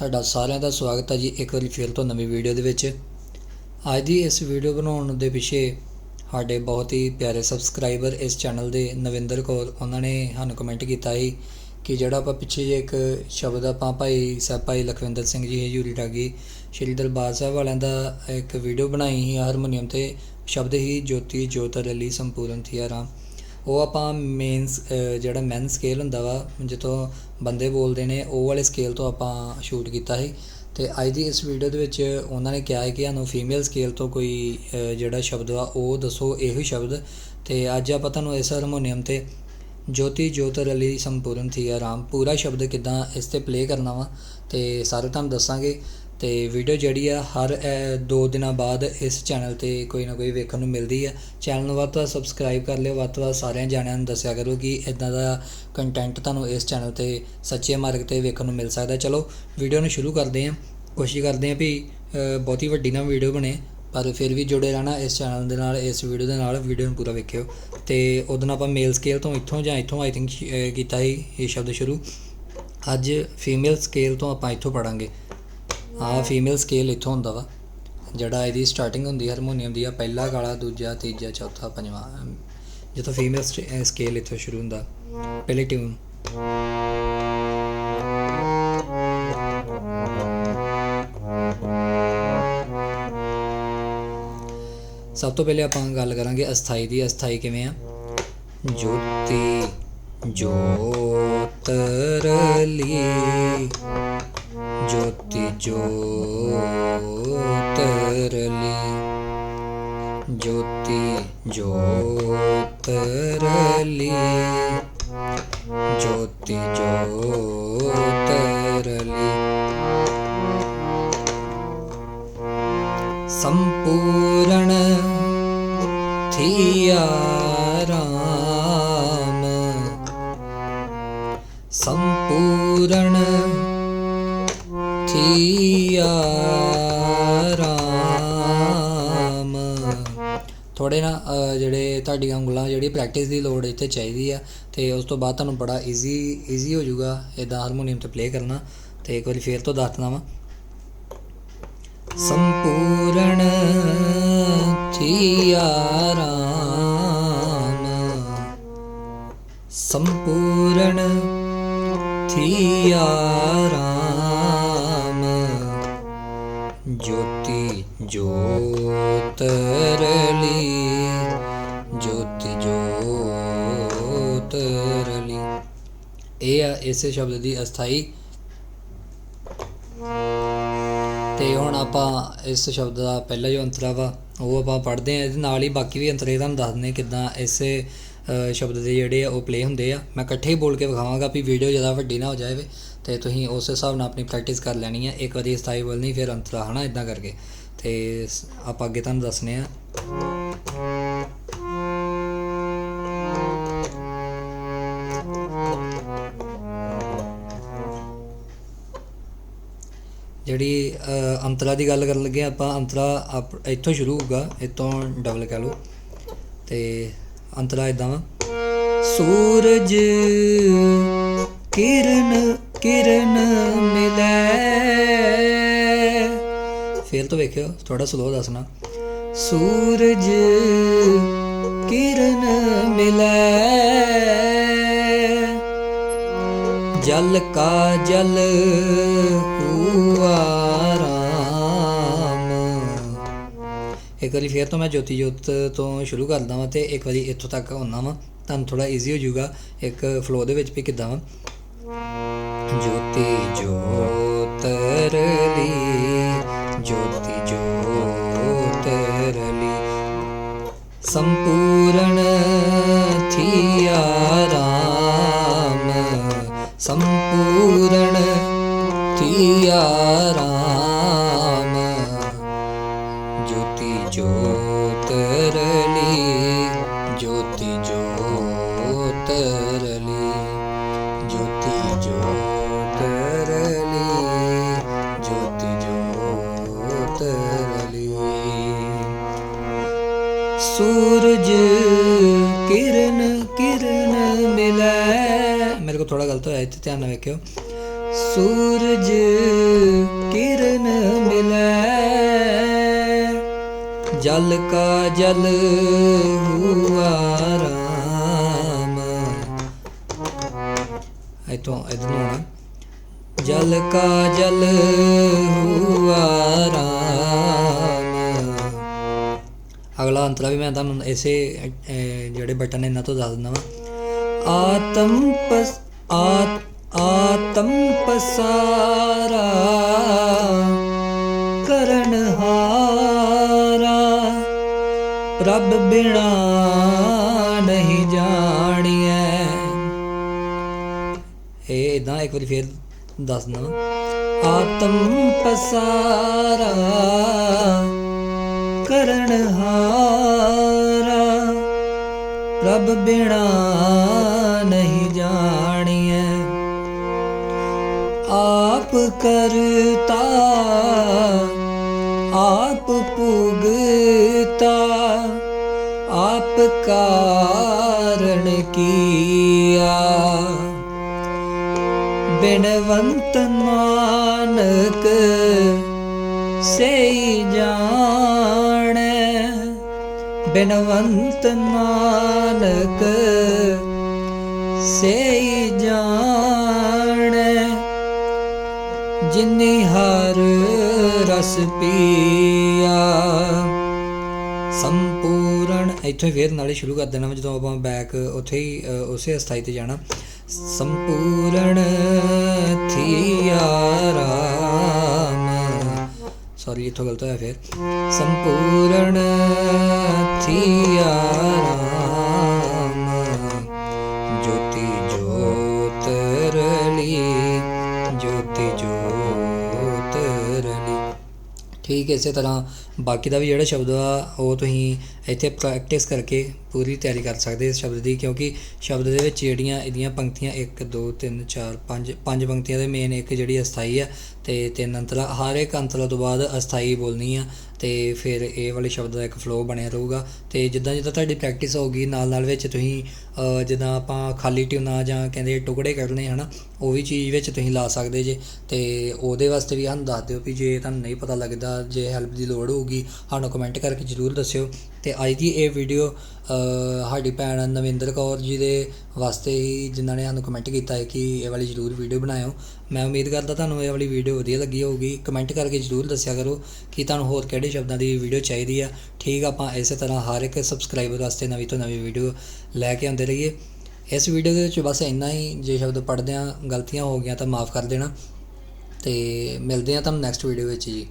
ਤੁਹਾਡਾ ਸਾਰਿਆਂ ਦਾ ਸਵਾਗਤ ਹੈ ਜੀ ਇੱਕ ਵਾਰੀ ਫਿਰ ਤੋਂ ਨਵੀਂ ਵੀਡੀਓ ਦੇ ਵਿੱਚ। ਅੱਜ ਦੀ ਇਸ ਵੀਡੀਓ ਬਣਾਉਣ ਦੇ ਪਿੱਛੇ ਸਾਡੇ ਬਹੁਤ ਹੀ ਪਿਆਰੇ ਸਬਸਕ੍ਰਾਈਬਰ ਇਸ ਚੈਨਲ ਦੇ ਨਵਿੰਦਰ ਕੌਰ, ਉਹਨਾਂ ਨੇ ਸਾਨੂੰ ਕਮੈਂਟ ਕੀਤਾ ਸੀ ਕਿ ਜਿਹੜਾ ਆਪਾਂ ਪਿੱਛੇ ਜੇ ਇੱਕ ਸ਼ਬਦ ਆਪਾਂ ਭਾਈ ਸਾਹਿਬ, ਭਾਈ ਲਖਵਿੰਦਰ ਸਿੰਘ ਜੀ, ਹਜੂਰੀ ਠਾਗੀ ਸ਼੍ਰੀ ਦਰਬਾਰ ਸਾਹਿਬ ਵਾਲਿਆਂ ਦਾ ਇੱਕ ਵੀਡੀਓ ਬਣਾਈ ਸੀ ਹਾਰਮੋਨੀਅਮ ਤੇ ਸ਼ਬਦ ਹੀ ਜੋਤੀ ਜੋਤ ਰਲੀ ਸੰਪੂਰਨ ਥੀ ਉਹ ਆਪਾਂ ਮੇਨ ਜਿਹੜਾ ਮੈਨ ਸਕੇਲ ਹੁੰਦਾ ਵਾ, ਜਿੱਥੋਂ ਬੰਦੇ ਬੋਲਦੇ ਨੇ, ਉਹ ਵਾਲੇ ਸਕੇਲ ਤੋਂ ਆਪਾਂ ਸ਼ੂਟ ਕੀਤਾ ਸੀ। ਤੇ ਅੱਜ ਦੀ ਇਸ ਵੀਡੀਓ ਦੇ ਵਿੱਚ ਉਹਨਾਂ ਨੇ ਕਿਹਾ ਹੈ ਕਿ ਸਾਨੂੰ ਫੀਮੇਲ ਸਕੇਲ ਤੋਂ ਕੋਈ ਜਿਹੜਾ ਸ਼ਬਦ ਵਾ, ਉਹ ਦੱਸੋ, ਇਹੋ ਸ਼ਬਦ। ਤੇ ਅੱਜ ਆਪਾਂ ਤੁਹਾਨੂੰ ਇਸ ਹਾਰਮੋਨੀਅਮ ਤੇ ਜੋਤੀ ਜੋਤ ਰਲੀ ਸੰਪੂਰਨ ਥੀ ਆਰਾਮ ਪੂਰਾ ਸ਼ਬਦ ਕਿਦਾਂ ਇਸ ਤੇ ਪਲੇ ਕਰਨਾ ਵਾ, ਤੇ ਸਾਰੇ ਤੁਹਾਨੂੰ ਦੱਸਾਂਗੇ। ਅਤੇ ਵੀਡੀਓ ਜਿਹੜੀ ਆ ਹਰ ਦੋ ਦਿਨਾਂ ਬਾਅਦ ਇਸ ਚੈਨਲ ਤੇ ਕੋਈ ਨਾ ਕੋਈ ਵੇਖਣ ਨੂੰ ਮਿਲਦੀ ਆ। ਚੈਨਲ ਨੂੰ ਵੱਧ ਤੋਂ ਵੱਧ ਸਬਸਕ੍ਰਾਈਬ ਕਰ ਲਿਓ ਵੱਧ ਤੋਂ ਵੱਧ ਸਾਰਿਆਂ ਜਾਣਿਆਂ ਨੂੰ ਦੱਸਿਆ ਕਰੋ ਕਿ ਇਦਾਂ ਦਾ ਕੰਟੈਂਟ ਤੁਹਾਨੂੰ ਇਸ ਚੈਨਲ ਤੇ ਸੱਚੇ ਮਾਰਗ ਤੇ ਵੇਖਣ ਨੂੰ ਮਿਲ ਸਕਦਾ। ਚਲੋ ਵੀਡੀਓ ਨੂੰ ਸ਼ੁਰੂ ਕਰਦੇ ਹਾਂ ਕੋਸ਼ਿਸ਼ ਕਰਦੇ ਹਾਂ ਵੀ ਅ, ਬਹੁਤੀ ਵੱਡੀ ਨਾ ਵੀਡੀਓ ਬਣੇ ਪਰ ਫਿਰ ਵੀ ਜੁੜੇ ਰਹਿਣਾ ਇਸ ਚੈਨਲ ਦੇ ਨਾਲ ਇਸ ਵੀਡੀਓ ਦੇ ਨਾਲ ਵੀਡੀਓ ਨੂੰ ਪੂਰਾ ਵੇਖਿਓ। ਤੇ ਉਦੋਂ ਆਪਾਂ ਮੇਲ ਸਕੇਲ ਤੋਂ ਇੱਥੋਂ ਜਾਂ ਇੱਥੋਂ ਆਈ ਥਿੰਕ ਕੀਤਾ ਸੀ ਇਹ ਸ਼ਬਦ ਸ਼ੁਰੂ। ਅੱਜ ਫੀਮੇਲ ਸਕੇਲ ਤੋਂ ਆਪਾਂ ਇੱਥੋਂ ਪੜਾਂਗੇ ਆ ਫੀਮੇਲ ਸਕੇਲ ਇੱਥੋਂ ਹੁੰਦਾ ਵਾ, ਜਿਹੜਾ ਇਹਦੀ ਸਟਾਰਟਿੰਗ ਹੁੰਦੀ ਹਾਰਮੋਨੀਅਮ ਦੀ ਆ, ਪਹਿਲਾ ਗਾਲਾ, ਦੂਜਾ, ਤੀਜਾ, ਚੌਥਾ, ਪੰਜਵਾਂ ਜਿੱਥੋਂ ਫੀਮੇਲ ਸਕੇਲ ਇੱਥੋਂ ਸ਼ੁਰੂ ਹੁੰਦਾ, ਪਹਿਲੀ ਟਿਊਨ ਸਭ ਤੋਂ ਪਹਿਲੇ ਆਪਾਂ ਗੱਲ ਕਰਾਂਗੇ ਅਸਥਾਈ ਦੀ, ਅਸਥਾਈ ਕਿਵੇਂ ਆ? ਜੋਤੀ ਜੋਤਰਲੀ ਜੋਤੀ ਜੋਤਰਲੀ ਜੋਤੀ ਜੋਤਰਲੀ ਜੋਤੀ ਜੋਤਰਲੀ ਸੰਪੂਰਨ ਥੀਆ। ਥੀਆ ਰਾਮ ਥੋੜੇ ਨਾ ਜਿਹੜੇ ਤੁਹਾਡੀਆਂ ਉਂਗਲਾਂ ਜਿਹੜੀ ਪ੍ਰੈਕਟਿਸ ਦੀ ਲੋੜ ਇੱਥੇ ਚਾਹੀਦੀ ਆ, ਤੇ ਉਸ ਤੋਂ ਬਾਅਦ ਤੁਹਾਨੂੰ ਬੜਾ ਈਜ਼ੀ ਈਜ਼ੀ ਹੋ ਜਾਊਗਾ ਇਹਦਾ ਹਾਰਮੋਨੀਅਮ ਤੇ ਪਲੇ ਕਰਨਾ। ਤੇ ਇੱਕ ਵਾਰੀ ਫੇਰ ਤੋਂ ਦੱਸਣਾ ਵਾ। ਸੰਪੂਰਨ ਥੀਆ ਰਾਮ। ਸੰਪੂਰਨ ਥੀਆ ਰਾਮ। ਇਸੇ ਸ਼ਬਦ ਦੀ ਅਸਥਾਈ। ਤੇ ਹੁਣ ਆਪਾਂ ਇਸ ਸ਼ਬਦ ਦਾ ਪਹਿਲਾ ਜੋ ਅੰਤਰਾ ਵਾ, ਉਹ ਆਪਾਂ ਪੜ੍ਹਦੇ ਆ ਇਹਦੇ ਨਾਲ ਹੀ ਬਾਕੀ ਵੀ ਅੰਤਰੇ ਤੁਹਾਨੂੰ ਦੱਸ ਦਿੰਦੇ ਕਿਦਾਂ ਇਸੇ ਸ਼ਬਦ ਦੇ ਜਿਹੜੇ ਆ ਉਹ ਪਲੇ ਹੁੰਦੇ ਆ। ਮੈਂ ਇਕੱਠੇ ਹੀ ਬੋਲ ਕੇ ਵਿਖਾਵਾਂਗਾ ਵੀ ਵੀਡੀਓ ਜ਼ਿਆਦਾ ਵੱਡੀ ਨਾ ਹੋ ਜਾਵੇ ਤੇ ਤੁਸੀਂ ਉਸ ਹਿਸਾਬ ਨਾਲ ਆਪਣੀ ਪ੍ਰੈਕਟਿਸ ਕਰ ਲੈਣੀ ਹੈ ਇੱਕ ਵਾਰੀ ਸਥਾਈ ਬੋਲਣੀ, ਫਿਰ ਅੰਤਰਾ, ਹਨਾ ਇਦਾਂ ਕਰਕੇ। ਤੇ ਆਪਾਂ ਅੱਗੇ ਤੁਹਾਨੂੰ ਦੱਸਨੇ ਆ। ਜਿਹੜੀ ਅੰਤਰਾ ਦੀ ਗੱਲ ਕਰਨ ਲੱਗੇ ਆਪਾਂ ਅੰਤਰਾ ਇੱਥੋਂ ਸ਼ੁਰੂ ਹੋਊਗਾ, ਇੱਥੋਂ ਡਬਲ ਕਹਿ ਲਓ। ਤੇ ਅੰਤਰਾ ਇਦਾਂ ਵਾ। ਸੂਰਜ ਕਿਰਨ ਕਿਰਨ ਮਿਲੇ। ਫੇਰ ਤੋਂ ਵੇਖਿਓ ਥੋੜਾ ਸਲੋ ਦੱਸਣਾ। ਸੂਰਜ ਕਿਰਨ ਮਿਲੇ। ਜਲ ਕਾ ਜਲ ਹੁਆ ਰਾਮ। ਇੱਕ ਵਾਰੀ ਫੇਰ ਤੋਂ ਮੈਂ ਜੋਤੀ ਜੋਤ ਤੋਂ ਸ਼ੁਰੂ ਕਰਦਾ ਵਾਂ ਤੇ ਇੱਕ ਵਾਰੀ ਇੱਥੋਂ ਤੱਕ ਆਉਣਾ ਵਾਂ। ਤੁਹਾਨੂੰ ਥੋੜਾ ਈਜ਼ੀ ਹੋ ਜਾਊਗਾ ਇੱਕ ਫਲੋ ਦੇ ਵਿੱਚ ਵੀ ਕਿੱਦਾਂ ਵਾ। ਜੋਤੀ ਜੋਤਰਲੀ ਜੋਤੀ ਜੋਤਰਲੀ ਸੰਪੂਰਨ ਥੀਆ ਰਾਮ, ਜੋਤੀ ਜੋਤਰਲੀ ਜੋਤੀ ਜੋਤਰਲੀ ਜੋਤੀ ਜੋਤਰਲੀ ਜੋਤੀ ਜੋਤਰਲੀ ਸੂਰਜ ਕਿਰਨ ਕਿਰਨ ਮਿਲੇ। ਮੇਰੇ ਕੋਲ ਥੋੜਾ ਗਲਤ ਹੋਇਆ, ਇੱਥੇ ਧਿਆਨ ਨਾਲ ਵੇਖਿਓ। ਸੂਰਜ ਕਿਰਨ ਮਿਲੈ। ਜਲ ਕਾ ਜਲ ਹੁਆ ਰਾਮ। ਇਤੋਂ ਇਦਨੋਂ ਜਲ ਕਾ ਜਲ ਹੁਆ ਰਾਮ। ਅਗਲਾ ਅੰਤਰਾ ਵੀ ਮੈਂ ਤੁਹਾਨੂੰ ਇਸੇ ਜਿਹੜੇ ਬਟਨ ਇਹਨਾਂ ਤੋਂ ਦੱਸ ਦਿੰਦਾ ਵਾਂ। ਆਤਮ ਪਸ, ਆਤ ਆਤਮ ਪਸਾਰਾ ਕਰਨ ਹਾਰਾ ਪ੍ਰਭ ਬਿਨਾ ਨਹੀਂ ਜਾਣੀਐ ਇਹ ਇਦਾਂ ਇੱਕ ਵਾਰੀ ਫੇਰ ਦੱਸ ਆਤਮ ਪਸਾਰਾ ਕਰਨ ਹਾਰਾ ਪ੍ਰਭ ਬਿਨਾ ਕਰਤਾ ਆਪ ਪੁਗਤਾ ਆਪ ਕਾਰਣ ਕੀਆ। ਬਿਨਵੰਤ ਨਾਨਕ ਸਈ ਜਾਣੈ ਬਿਨਵੰਤ ਨਾਨਕ ਸਈ ਜਾਣੈ। ਜਿਨੀ ਹਰ ਰਸ ਪੀਆ। ਸੰਪੂਰਨ, ਇੱਥੇ ਫੇਰ ਨਾਲੇ ਸ਼ੁਰੂ ਕਰ ਦੇਣਾ ਜਦੋਂ ਆਪਾਂ ਬੈਕ ਉੱਥੇ ਹੀ ਉਸੇ ਅਸਥਾਈ ਤੇ ਜਾਣਾ। ਸੰਪੂਰਨ ਥੀਆ ਰਾਮ। ਸੌਰੀ ਇੱਥੋਂ ਗਲਤ ਹੋਇਆ ਫੇਰ। ਸੰਪੂਰਨ ਥੀਆ ਰਾਮ। ਠੀਕ ਇਸੇ ਤਰ੍ਹਾਂ ਬਾਕੀ ਦਾ ਵੀ ਜਿਹੜਾ ਸ਼ਬਦ ਆ, ਉਹ ਤੁਸੀਂ ਇੱਥੇ ਪ੍ਰੈਕਟਿਸ ਕਰਕੇ ਪੂਰੀ ਤਿਆਰੀ ਕਰ ਸਕਦੇ ਇਸ ਸ਼ਬਦ ਦੀ, ਕਿਉਂਕਿ ਸ਼ਬਦ ਦੇ ਵਿੱਚ ਜਿਹੜੀਆਂ ਇਹਦੀਆਂ ਪੰਕਤੀਆਂ 1 2 3 4 5 ਪੰਜ ਪੰਕਤੀਆਂ ਦੇ ਮੇਨ ਇੱਕ ਜਿਹੜੀ ਅਸਥਾਈ ਆ ਤੇ ਤਿੰਨ ਅੰਤਲਾ, ਹਰ ਇੱਕ ਅੰਤਲਾ ਤੋਂ ਬਾਅਦ ਅਸਥਾਈ ਬੋਲਣੀ ਆ ਤੇ ਫਿਰ ਇਹ ਵਾਲੇ ਸ਼ਬਦ ਦਾ ਇੱਕ ਫਲੋ ਬਣਿਆ ਰਹੂਗਾ। ਤੇ ਜਿੱਦਾਂ ਜਿੱਦਾਂ ਤੁਹਾਡੀ ਪ੍ਰੈਕਟਿਸ ਹੋਊਗੀ, ਨਾਲ ਨਾਲ ਵਿੱਚ ਤੁਸੀਂ ਜਿੱਦਾਂ ਆਪਾਂ ਖਾਲੀ ਟਿਊਨਾ ਜਾਂ ਕਹਿੰਦੇ ਟੁਕੜੇ ਕੱਢਣੇ ਹਨਾ, ਉਹ ਵੀ ਚੀਜ਼ ਵਿੱਚ ਤੁਸੀਂ ਲਾ ਸਕਦੇ ਜੇ। ਤੇ ਉਹਦੇ ਵਾਸਤੇ ਵੀ ਸਾਨੂੰ ਦੱਸ ਦਿਓ ਵੀ ਜੇ ਤੁਹਾਨੂੰ ਨਹੀਂ ਪਤਾ ਲੱਗਦਾ, ਜੇ ਹੈਲਪ ਦੀ ਲੋੜ ਹੋਊਗੀ, ਸਾਨੂੰ ਕਮੈਂਟ ਕਰਕੇ ਜਰੂਰ ਦੱਸਿਓ। ਤੇ ਅੱਜ ਦੀ ਇਹ ਵੀਡੀਓ ਸਾਡੀ ਭੈਣ ਨਵਿੰਦਰ ਕੌਰ ਜੀ ਦੇ ਵਾਸਤੇ ਹੀ ਜਿਨ੍ਹਾਂ ਨੇ ਸਾਨੂੰ ਕਮੈਂਟ ਕੀਤਾ ਹੈ ਕਿ ਇਹ ਵਾਲੀ ਜਰੂਰ ਵੀਡੀਓ ਬਣਾਇਓ। ਮੈਂ ਉਮੀਦ ਕਰਦਾ ਤੁਹਾਨੂੰ ਇਹ ਵਾਲੀ ਵੀਡੀਓ ਵਧੀਆ ਲੱਗੀ ਹੋਊਗੀ। ਕਮੈਂਟ ਕਰਕੇ ਜਰੂਰ ਦੱਸਿਆ ਕਰੋ ਕਿ ਤੁਹਾਨੂੰ ਹੋਰ ਕਿਹੜੇ ਸ਼ਬਦਾਂ ਦੀ ਵੀਡੀਓ ਚਾਹੀਦੀ ਆ। ਠੀਕ ਆਪਾਂ ਇਸੇ ਤਰ੍ਹਾਂ ਹਰ ਇੱਕ ਸਬਸਕ੍ਰਾਈਬਰ ਵਾਸਤੇ ਨਵੀਂ ਤੋਂ ਨਵੀਂ ਵੀਡੀਓ ਲੈ ਕੇ ਆਉਂਦੇ ਰਹੀਏ। ਇਸ ਵੀਡੀਓ ਦੇ ਵਿੱਚ ਬਸ ਇੰਨਾ ਹੀ। ਜੇ ਸ਼ਬਦ ਪੜ੍ਹਦਿਆਂ ਗਲਤੀਆਂ ਹੋ ਗਈਆਂ ਤਾਂ ਮਾਫ ਕਰ ਦੇਣਾ। ਤੇ ਮਿਲਦੇ ਹਾਂ ਤੁਹਾਨੂੰ ਨੈਕਸਟ ਵੀਡੀਓ ਵਿੱਚ ਜੀ।